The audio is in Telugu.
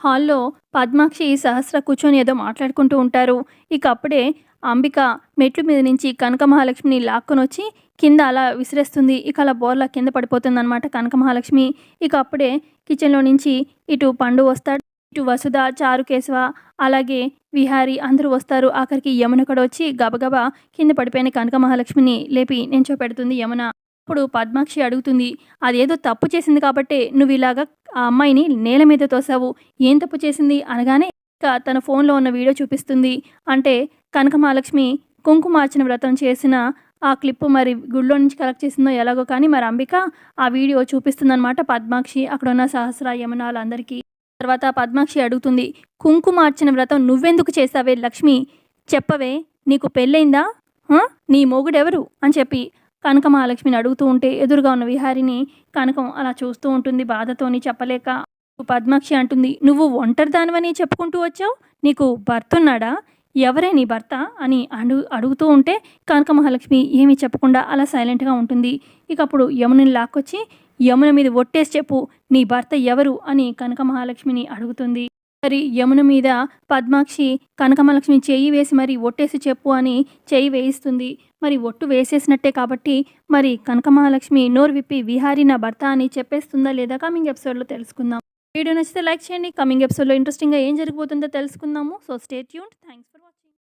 హాల్లో పద్మాక్షి సహస్ర కూర్చొని ఏదో మాట్లాడుకుంటూ ఉంటారు. ఇక అప్పుడే అంబిక మెట్లు మీద నుంచి కనక మహాలక్ష్మిని లాక్కొని వచ్చి కింద అలా విసిరేస్తుంది. ఇక అలా బోర్లా కింద పడిపోతుందన్నమాట కనక మహాలక్ష్మి ఇక అప్పుడే కిచెన్లో నుంచి ఇటు పండు వస్తాడు ఇటు వసుధ చారుకేశవ అలాగే విహారి అందరూ వస్తారు. ఆఖరికి యమున కూడా వచ్చి గబగబా కింద పడిపోయిన కనక మహాలక్ష్మిని లేపి నించో పెడుతుంది యమున. అప్పుడు పద్మాక్షి అడుగుతుంది అదేదో తప్పు చేసింది కాబట్టే నువ్వు ఇలాగా ఆ అమ్మాయిని నేల మీద తోసావు ఏం తప్పు చేసింది అనగానే ఇక తన ఫోన్లో ఉన్న వీడియో చూపిస్తుంది. అంటే కనక మహాలక్ష్మి కుంకుమార్చన వ్రతం చేసిన ఆ క్లిప్పు మరి గుళ్ళో నుంచి కలెక్ట్ చేసిందో ఎలాగో కానీ మరి అంబిక ఆ వీడియో చూపిస్తుందన్నమాట పద్మాక్షి. అక్కడ ఉన్న సహస్ర యమునాలందరికీ. తర్వాత పద్మాక్షి అడుగుతుంది కుంకుమార్చన వ్రతం నువ్వెందుకు చేసావే లక్ష్మి? చెప్పవే నీకు పెళ్ళైందా? నీ మొగుడెవరు? అని చెప్పి కనక మహాలక్ష్మిని అడుగుతూ ఉంటే ఎదురుగా ఉన్న విహారిని కనకం అలా చూస్తూ ఉంటుంది బాధతోని చెప్పలేక. పద్మాక్షి అంటుంది. నువ్వు ఒంటరిదానివని చెప్పుకుంటూ వచ్చావు? నీకు భర్త ఉన్నాడా ఎవరే నీ భర్త? అని అడుగు అడుగుతూ ఉంటే కనక మహాలక్ష్మి ఏమీ చెప్పకుండా అలా సైలెంట్గా ఉంటుంది. ఇక అప్పుడు యమునని లాక్కొచ్చి యమున మీద ఒట్టేసి చెప్పు నీ భర్త ఎవరు? అని కనక మహాలక్ష్మిని అడుగుతుంది. మరి యమున మీద పద్మాక్షి కనకమలక్ష్మి చేయి వేసి మరి ఒట్టేసి చెప్పు అని చేయి వేయిస్తుంది. మరి ఒట్టు వేసేసినట్టే కాబట్టి మరి కనకమహాలక్ష్మి నోరు విప్పి విహారీ నా భర్త అని చెప్పేస్తుందా లేదా కమింగ్ ఎపిసోడ్లో తెలుసుకుందాం. వీడియో నచ్చితే లైక్ చేయండి. కమింగ్ ఎపిసోడ్లో ఇంట్రెస్టింగ్గా ఏం జరిగిపోతుందో తెలుసుకుందాము. So stay tuned thanks for